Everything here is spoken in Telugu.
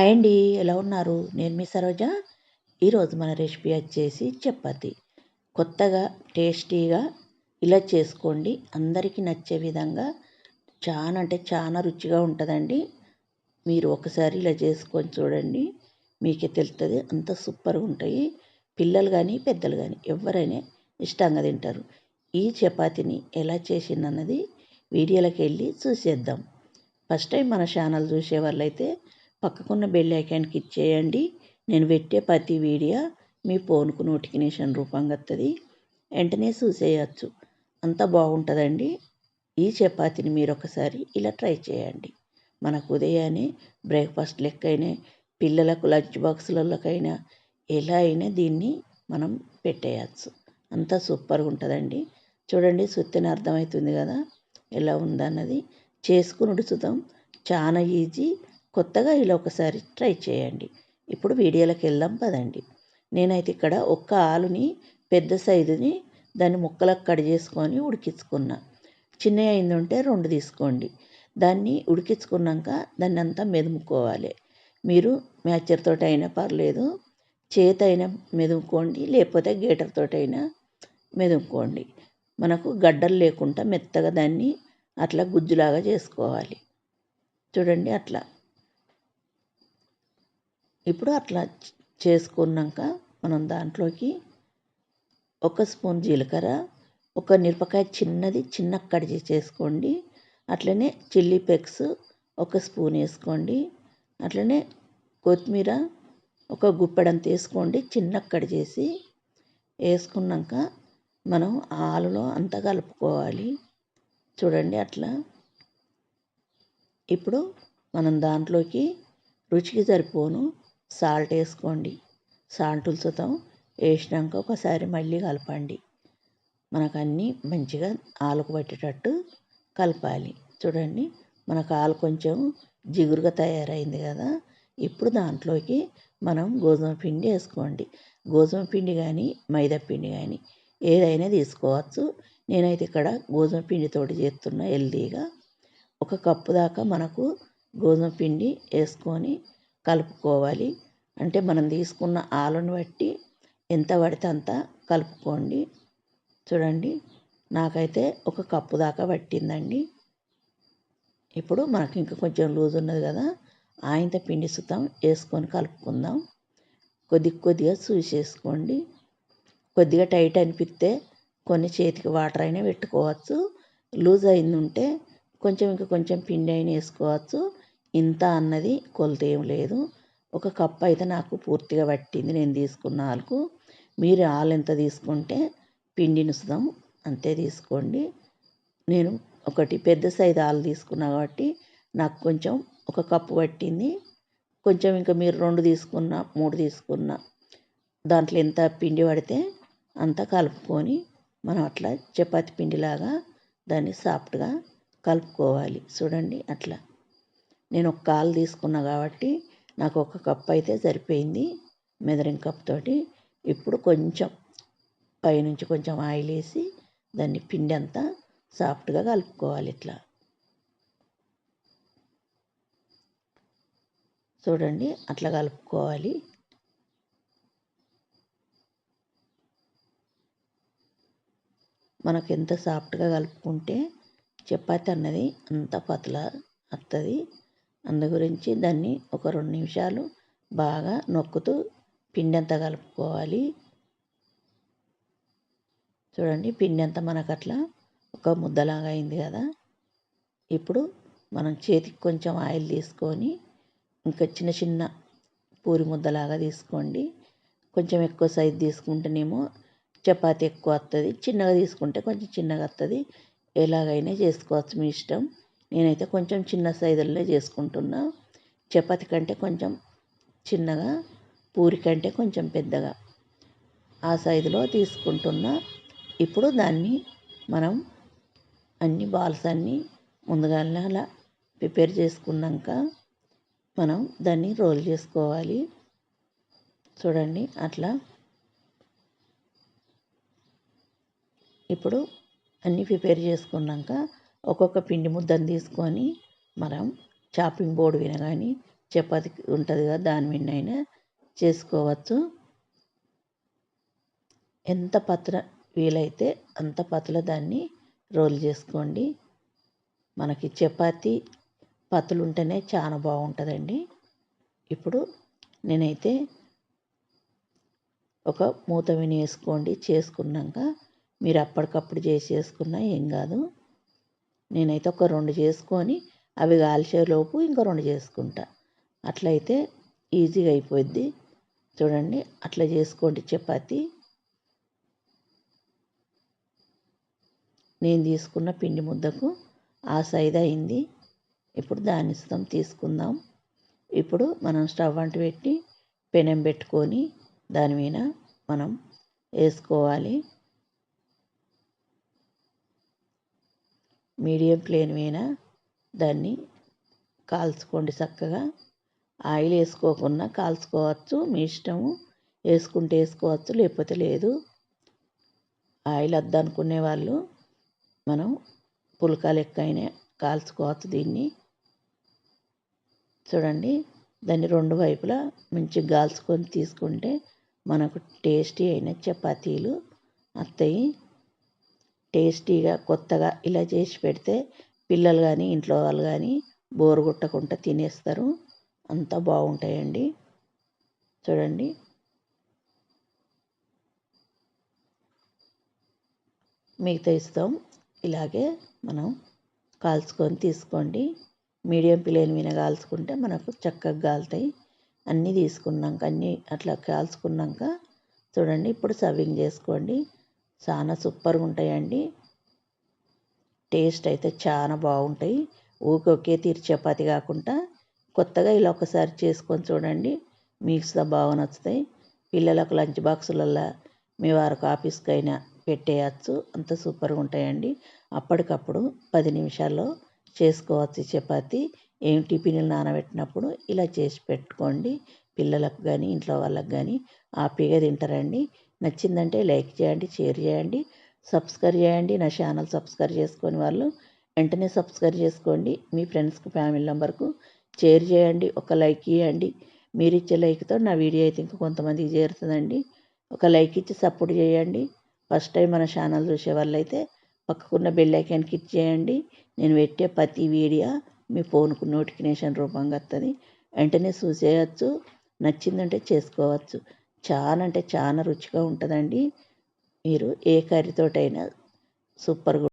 హాయ్ అండి ఎలా ఉన్నారు? నేను మీ సరోజ. ఈరోజు మన రెసిపీ వచ్చేసి చపాతి. కొత్తగా టేస్టీగా ఇలా చేసుకోండి. అందరికీ నచ్చే విధంగా చాలా అంటే చాలా రుచిగా ఉంటుందండి. మీరు ఒకసారి ఇలా చేసుకొని చూడండి. మీకే తెలుస్తుంది అంత సూపర్గా ఉంటాయి. పిల్లలు కానీ పెద్దలు కానీ ఎవరైనా ఇష్టంగా తింటారు. ఈ చపాతీని ఎలా చేసిందన్నది వీడియోలోకి వెళ్ళి చూసేద్దాం. ఫస్ట్ టైం మన ఛానల్ చూసే వాళ్ళైతే పక్కకున్న బెల్ ఐకాన్కి ఇచ్చేయండి. నేను పెట్టే ప్రతి వీడియో మీ ఫోన్కు నోటిఫికేషన్ రూపంగా వస్తుంది వెంటనే చూసేయచ్చు. అంత బాగుంటుందండి. ఈ చపాతీని మీరు ఒకసారి ఇలా ట్రై చేయండి. మనకు ఉదయాన్నే బ్రేక్ఫాస్ట్ లెక్కైనా పిల్లలకు లంచ్ బాక్సులలోకైనా ఎలా అయినా దీన్ని మనం పెట్టేయచ్చు. అంత సూపర్గా ఉంటుందండి చూడండి సుత్తిని అర్థమవుతుంది కదా? ఎలా ఉందన్నది. చేసుకుని చూద్దాం చాలా ఈజీ కొత్తగా ఇలా ఒకసారి ట్రై చేయండి. ఇప్పుడు వీడియోలోకి వెళ్దాం పదండి. నేనైతే ఇక్కడ ఒక్క ఆలుని పెద్ద సైజుని దాన్ని ముక్కలకు కట్ చేసుకొని ఉడికించుకున్నా. చిన్నవి అయింది ఉంటే రెండు తీసుకోండి. దాన్ని ఉడికించుకున్నాక దాన్ని అంతా మెదుముకోవాలి. మీరు మ్యాచర్తో అయినా పర్లేదు చేతైనా అయినా మెదుముకోండి లేకపోతే గేటర్తో అయినా మెదుముకోండి. మనకు గడ్డలు లేకుండా మెత్తగా దాన్ని అట్లా గుజ్జులాగా చేసుకోవాలి. చూడండి అట్లా. ఇప్పుడు అట్లా చేసుకున్నాక మనం దాంట్లోకి ఒక స్పూన్ జీలకర్ర ఒక మిరపకాయ చిన్నది చిన్న కట్ చేసుకోండి. అట్లనే చిల్లీ ఫ్లేక్స్ ఒక స్పూన్ వేసుకోండి. అట్లనే కొత్తిమీర ఒక గుప్పెడంత వేసుకోండి చిన్న కట్ చేసి. వేసుకున్నాక మనం ఆలులో అంతా కలుపుకోవాలి. చూడండి అట్లా. ఇప్పుడు మనం దాంట్లోకి రుచికి సరిపోను. సాల్ట్ వేసుకోండి. సాల్ట్ ఉల్చుతాం వేసినాక ఒకసారి మళ్ళీ కలపండి. మనకు అన్నీ మంచిగా ఆలుకు పట్టేటట్టు కలపాలి. చూడండి మనకు ఆలు కొంచెం జిగురుగా తయారైంది కదా. ఇప్పుడు దాంట్లోకి మనం గోధుమ పిండి వేసుకోండి. గోధుమ పిండి కానీ మైదా పిండి కానీ ఏదైనా తీసుకోవచ్చు. నేనైతే ఇక్కడ గోధుమ పిండితోటి చేస్తున్నా హెల్తీగా. ఒక కప్పు దాకా మనకు గోధుమ పిండి వేసుకొని కలుపుకోవాలి. అంటే మనం తీసుకున్న ఆలుని బట్టి ఎంత పడితే అంత కలుపుకోండి. చూడండి నాకైతే ఒక కప్పు దాకా పట్టిందండి. ఇప్పుడు మనకి ఇంకా కొంచెం లూజ్ ఉన్నది కదా ఆయంత పిండి సుతం వేసుకొని కలుపుకుందాం. కొద్ది కొద్దిగా చూసేసుకోండి. కొద్దిగా టైట్ అనిపిస్తే కొన్ని చేతికి వాటర్ అయినా పెట్టుకోవచ్చు. లూజ్ అయింది ఉంటే కొంచెం ఇంకా కొంచెం పిండి అయినా వేసుకోవచ్చు. ఇంత అన్నది కొలత ఏం లేదు. ఒక కప్పు అయితే నాకు పూర్తిగా పట్టింది. నేను తీసుకున్న ఆలకు మీరు ఆలు ఎంత తీసుకుంటే పిండి నుసుదాం అంతే తీసుకోండి. నేను ఒకటి పెద్ద సైజు ఆలు తీసుకున్నా కాబట్టి నాకు కొంచెం ఒక కప్పు పట్టింది. కొంచెం ఇంకా మీరు రెండు తీసుకున్న మూడు తీసుకున్న దాంట్లో ఎంత పిండి పడితే అంత కలుపుకొని మనం అట్లా చపాతి పిండిలాగా దాన్ని సాఫ్ట్గా కలుపుకోవాలి. చూడండి అట్లా. నేను ఒక కాలు తీసుకున్నా కాబట్టి నాకు ఒక కప్ అయితే సరిపోయింది. మెదరింగ్ కప్ తోటి ఇప్పుడు కొంచెం పైనుంచి కొంచెం ఆయిల్ వేసి దాన్ని పిండి అంతా సాఫ్ట్గా కలుపుకోవాలి ఇట్లా. చూడండి అట్లా కలుపుకోవాలి. మనకు ఎంత సాఫ్ట్గా కలుపుకుంటే చపాతి అన్నది అంత పతల వస్తుంది అందు గురించి దాన్ని ఒక రెండు నిమిషాలు బాగా నొక్కుతూ పిండి అంతా కలుపుకోవాలి. చూడండి పిండి అంతా మనకు అట్లా ఒక ముద్దలాగా అయింది కదా. ఇప్పుడు మనం చేతికి కొంచెం ఆయిల్ తీసుకొని ఇంకా చిన్న చిన్న పూరి ముద్దలాగా తీసుకోండి. కొంచెం ఎక్కువ సైజు తీసుకుంటేనేమో చపాతి ఎక్కువ వస్తుంది చిన్నగా తీసుకుంటే కొంచెం చిన్నగా వస్తుంది ఎలాగైనా చేసుకోవచ్చు మీ ఇష్టం. నేనైతే కొంచెం చిన్న సైజుల్లో చేసుకుంటున్నా. చపాతి కంటే కొంచెం చిన్నగా పూరి కంటే కొంచెం పెద్దగా ఆ సైజులో తీసుకుంటున్నా. ఇప్పుడు దాన్ని మనం అన్ని బాల్స్ అన్నీ ముందుగానే అలా ప్రిపేర్ చేసుకున్నాక మనం దాన్ని రోల్ చేసుకోవాలి. చూడండి అట్లా. ఇప్పుడు అన్నీ ప్రిపేర్ చేసుకున్నాక ఒక్కొక్క పిండి ముద్దను తీసుకొని మనం చాపింగ్ బోర్డు వినగానే కానీ చపాతి ఉంటుంది కదా దాని మీద అయినా చేసుకోవచ్చు. ఎంత పత్ర వీలైతే అంత పతల దాన్ని రోల్ చేసుకోండి. మనకి చపాతి పతులు ఉంటేనే చాలా బాగుంటుందండి. ఇప్పుడు నేనైతే ఒక మూత విని వేసుకోండి చేసుకున్నాక మీరు అప్పటికప్పుడు చేసేసుకున్నా ఏం కాదు. నేనైతే ఒక రెండు చేసుకొని అవి కాల్చేలోపు ఇంకా రెండు చేసుకుంటా. అట్లయితే ఈజీగా అయిపోద్ది చూడండి అట్లా చేసుకోండి. చపాతి. నేను తీసుకున్న పిండి ముద్దకు ఆ సైజ్ అయింది. ఇప్పుడు దాని ఇస్తాం తీసుకుందాం. ఇప్పుడు మనం స్టవ్ అంటు పెట్టి పెనం పెట్టుకొని దాని మీద మనం వేసుకోవాలి. మీడియం ఫ్లేమ్ మీద దాన్ని కాల్చుకోండి చక్కగా. ఆయిల్ వేసుకోకుండా కాల్చుకోవచ్చు మీ ఇష్టము వేసుకుంటే వేసుకోవచ్చు లేకపోతే లేదు. ఆయిల్ వద్దనుకునే వాళ్ళు మనం పుల్కా లెక్క అయినా కాల్చుకోవచ్చు దీన్ని. చూడండి దాన్ని రెండు వైపులా మంచిగా కాల్చుకొని తీసుకుంటే మనకు టేస్టీ అయిన చపాతీలు వస్తాయి టేస్టీగా కొత్తగా ఇలా చేసి పెడితే పిల్లలు కానీ ఇంట్లో వాళ్ళు కానీ బోరు కొట్టకుండా తినేస్తారు. అంత బాగుంటాయండి. చూడండి. మిగతా ఇస్తాం ఇలాగే మనం కాల్చుకొని తీసుకోండి. మీడియం ఫ్లేమ్ మీద కాల్చుకుంటే మనకు చక్కగా కాలుతాయి అన్నీ తీసుకున్నాక అన్నీ అట్లా కాల్చుకున్నాక చూడండి. ఇప్పుడు సర్వింగ్ చేసుకోండి. చాలా సూపర్గా ఉంటాయండి. టేస్ట్ అయితే చాలా బాగుంటాయి. ఊకి ఒకే తీరు చపాతి కాకుండా కొత్తగా ఇలా ఒకసారి చేసుకొని చూడండి. మీకు బాగా నచ్చుతాయి. పిల్లలకు లంచ్ బాక్సులల్లో మీ వారికి ఆఫీస్కైనా పెట్టేయచ్చు. అంత సూపర్గా ఉంటాయండి. అప్పటికప్పుడు పది నిమిషాల్లో చేసుకోవచ్చు చపాతి. ఏం టిఫిన్లు నానబెట్టినప్పుడు ఇలా చేసి పెట్టుకోండి. పిల్లలకు కానీ ఇంట్లో వాళ్ళకి కానీ హ్యాపీగా తింటారండి. నచ్చిందంటే లైక్ చేయండి షేర్ చేయండి సబ్స్క్రైబ్ చేయండి. నా ఛానల్ సబ్స్క్రైబ్ చేసుకొని వాళ్ళు వెంటనే సబ్స్క్రైబ్ చేసుకోండి. మీ ఫ్రెండ్స్కి ఫ్యామిలీ మెంబర్కు షేర్ చేయండి ఒక లైక్ ఇవ్వండి మీరు ఇచ్చే లైక్తో నా వీడియో అయితే ఇంకా కొంతమందికి చేరుతుందండి. ఒక లైక్ ఇచ్చి సపోర్ట్ చేయండి. ఫస్ట్ టైం మన ఛానల్ చూసే వాళ్ళైతే పక్కకున్న బెల్ ఐకాన్ క్లిక్ చేయండి. నేను పెట్టే ప్రతి వీడియో మీ ఫోన్కు నోటిఫికేషన్ రూపంగా వస్తుంది వెంటనే చూసేయచ్చు నచ్చిందంటే చేసుకోవచ్చు. చాలా అంటే చాలా రుచిగా ఉంటుందండి. మీరు ఏ కర్రీతోటైనా సూపర్గా